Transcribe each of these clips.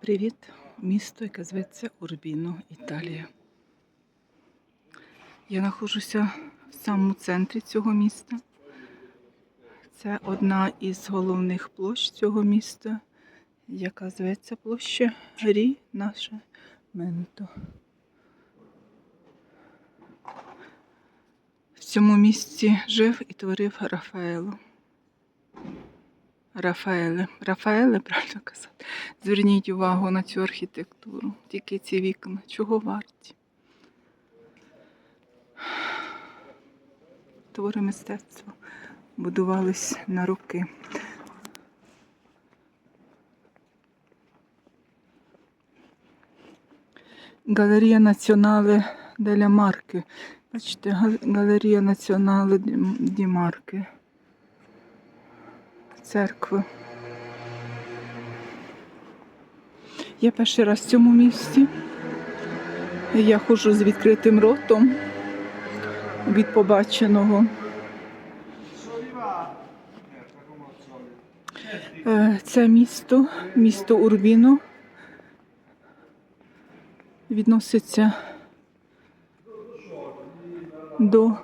Привіт, місто, яке зветься Урбіно, Італія. Я знаходжуся в самому центрі цього міста. Це одна із головних площ цього міста, яка зветься площа Рі Наше Менто. В цьому місці жив і творив Рафаело. Рафаеле. Рафаеле, правильно казати. Зверніть увагу на цю архітектуру. Тільки ці вікна. Чого варті? Твори мистецтва будувались на роки. Галерія Націонале деля Марки. Бачите, Галерія Націонале Ді Марки. Церкви. Я перший раз в цьому місці. Я ходжу з відкритим ротом від побаченого. Е, Це місто, місто Урбіно, відноситься до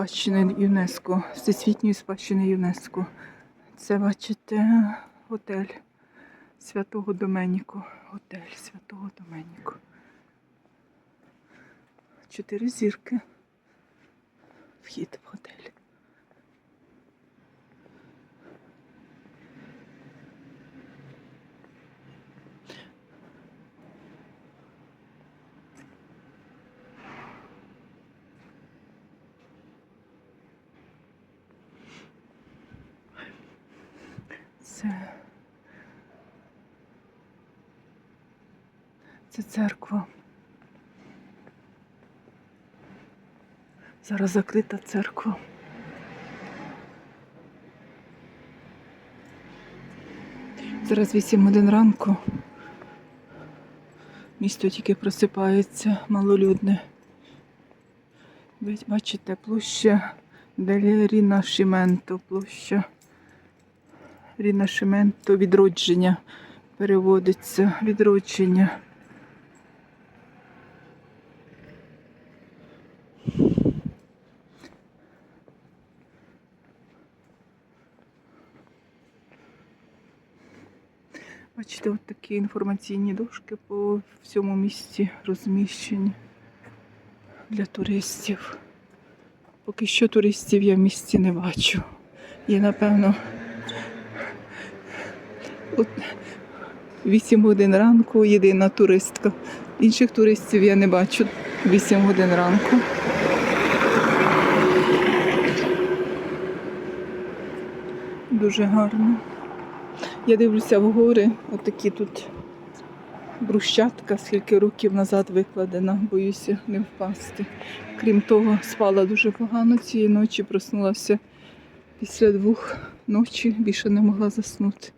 спадщини ЮНЕСКО, Всесвітньої спадщини ЮНЕСКО. Це, бачите, готель Святого Доменіку. Готель Святого Доменіко. Чотири зірки. Вхід в готель. Це, це церква. Зараз закрита церква. Зараз 8 годин ранку. Місто тільки просипається малолюдне. Ви бачите, площа Делі Рінашіменто, площа Рінашименто відродження переводиться. Відродження. Бачите, от такі інформаційні дошки по всьому місті розміщені для туристів. Поки що туристів я в місті не бачу. Є, напевно, От 8 годин ранку єдина туристка. Інших туристів я не бачу 8 годин ранку. Дуже гарно. Я дивлюся в гори, отакі тут брущатка, скільки років назад викладена, боюся не впасти. Крім того, спала дуже погано цієї ночі, проснулася після двох ночі, більше не могла заснути.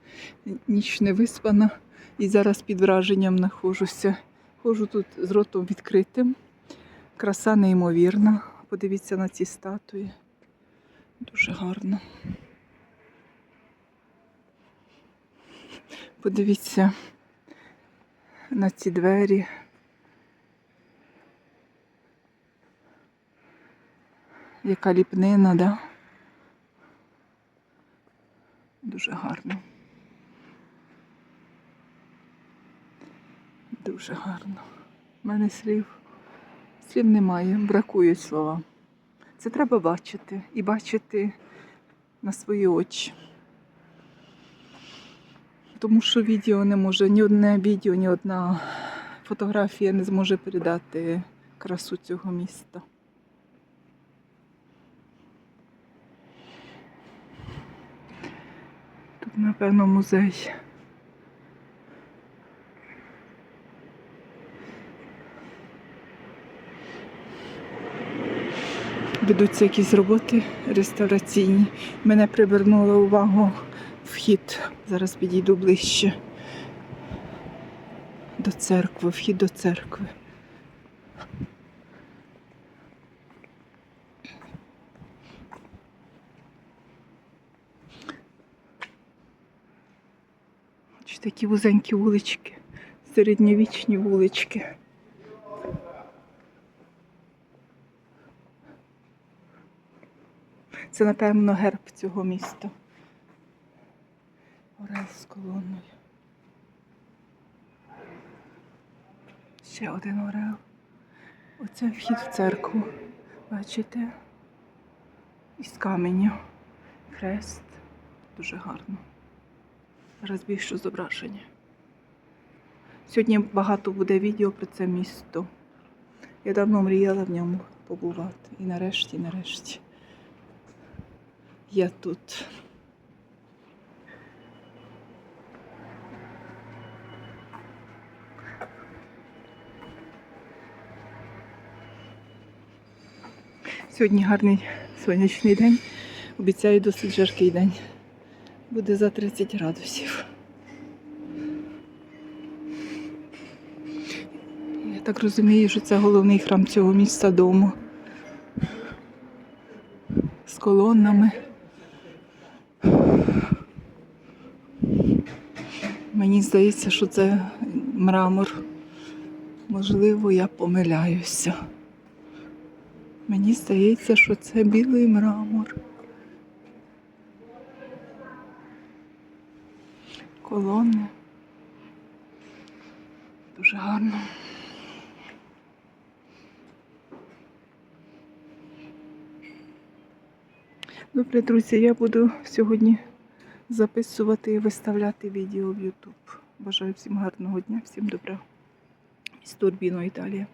Ніч не виспана і зараз під враженням знаходжуся. Ходжу тут з ротом відкритим. Краса неймовірна. Подивіться на ці статуї. Дуже гарно. Подивіться на ці двері. Яка ліпнина, да? Дуже гарно. Дуже гарно. У мене слів. Слів немає, бракують слова. Це треба бачити і бачити на свої очі. Тому що відео не може, ні одне відео, ні одна фотографія не зможе передати красу цього міста. Тут, напевно, музей. Ведуться якісь роботи реставраційні. Мене привернула увагу вхід. Зараз підійду ближче до церкви, вхід до церкви. Такі вузенькі вулички, середньовічні вулички. Це, напевно, герб цього міста. Орел з колоною. Ще один орел. Оце вхід в церкву. Бачите? Із каменю. Хрест. Дуже гарно. Зараз більше зображення. Сьогодні багато буде відео про це місто. Я давно мріяла в ньому побувати. І нарешті, нарешті. Я тут. Сьогодні гарний сонячний день. Обіцяю досить жаркий день. Буде за 30 градусів. Я так розумію, що це головний храм цього міста дому. З колоннами. Мені здається, що це мрамор. Можливо, я помиляюся. Мені здається, що це білий мрамор. Колони. Дуже гарно. Добре, друзі, я буду сьогодні записувати і виставляти відео в YouTube. Бажаю всім гарного дня, всім добра. Із Турбіно Італія.